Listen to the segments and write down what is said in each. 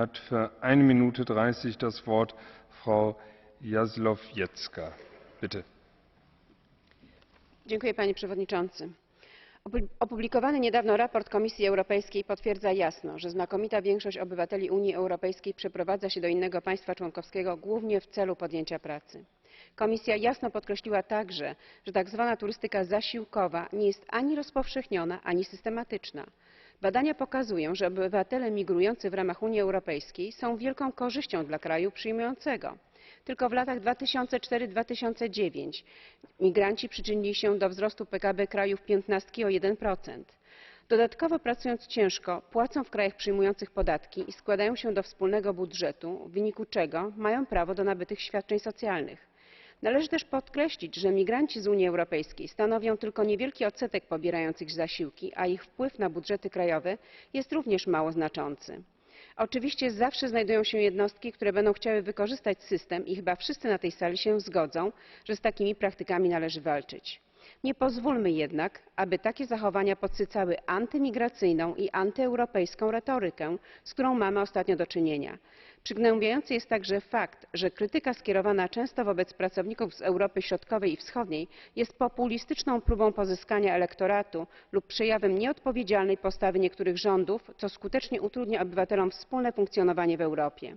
hat für eine Minute 30 das Wort Frau Jaslowiecka. Bitte. Dziękuję panie przewodniczący. Opu- Opublikowany niedawno raport Komisji Europejskiej potwierdza jasno, że znakomita większość obywateli Unii Europejskiej przeprowadza się do innego państwa członkowskiego głównie w celu podjęcia pracy. Komisja jasno podkreśliła także, że tak zwana turystyka zasiłkowa nie jest ani rozpowszechniona, ani systematyczna. Badania pokazują, że obywatele migrujący w ramach Unii Europejskiej są wielką korzyścią dla kraju przyjmującego. Tylko w latach 2004-2009 migranci przyczynili się do wzrostu PKB krajów piętnastki o 1%. Dodatkowo pracując ciężko, płacą w krajach przyjmujących podatki i składają się do wspólnego budżetu, w wyniku czego mają prawo do nabytych świadczeń socjalnych. Należy też podkreślić, że migranci z Unii Europejskiej stanowią tylko niewielki odsetek pobierających zasiłki, a ich wpływ na budżety krajowe jest również mało znaczący. Oczywiście zawsze znajdują się jednostki, które będą chciały wykorzystać system i chyba wszyscy na tej sali się zgodzą, że z takimi praktykami należy walczyć. Nie pozwólmy jednak, aby takie zachowania podsycały antymigracyjną i antyeuropejską retorykę, z którą mamy ostatnio do czynienia. Przygnębiający jest także fakt, że krytyka skierowana często wobec pracowników z Europy Środkowej i Wschodniej jest populistyczną próbą pozyskania elektoratu lub przejawem nieodpowiedzialnej postawy niektórych rządów, co skutecznie utrudnia obywatelom wspólne funkcjonowanie w Europie.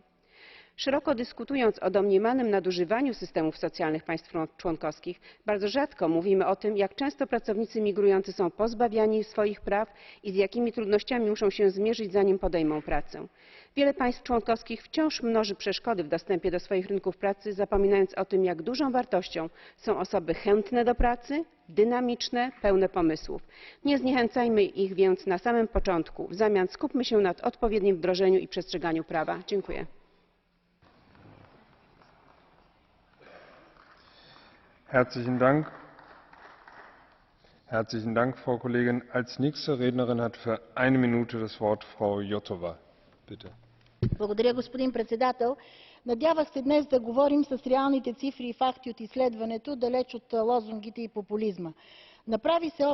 Szeroko dyskutując o domniemanym nadużywaniu systemów socjalnych państw człon- członkowskich, bardzo rzadko mówimy o tym, jak często pracownicy migrujący są pozbawiani swoich praw i z jakimi trudnościami muszą się zmierzyć, zanim podejmą pracę. Wiele państw członkowskich wciąż mnoży przeszkody w dostępie do swoich rynków pracy, zapominając o tym, jak dużą wartością są osoby chętne do pracy, dynamiczne, pełne pomysłów. Nie zniechęcajmy ich więc na samym początku. W zamian skupmy się nad odpowiednim wdrożeniu i przestrzeganiu prawa. Dziękuję. Herzlichen Dank. Herzlichen Dank, Frau Kollegin. Als nächste Rednerin hat für eine Minute das Wort Frau Jotova. Bitte. Благодаря, господин председател. Надявах се днес да говорим с реалните цифри и факти от изследването, далеч от лозунгите и популизма. Направи се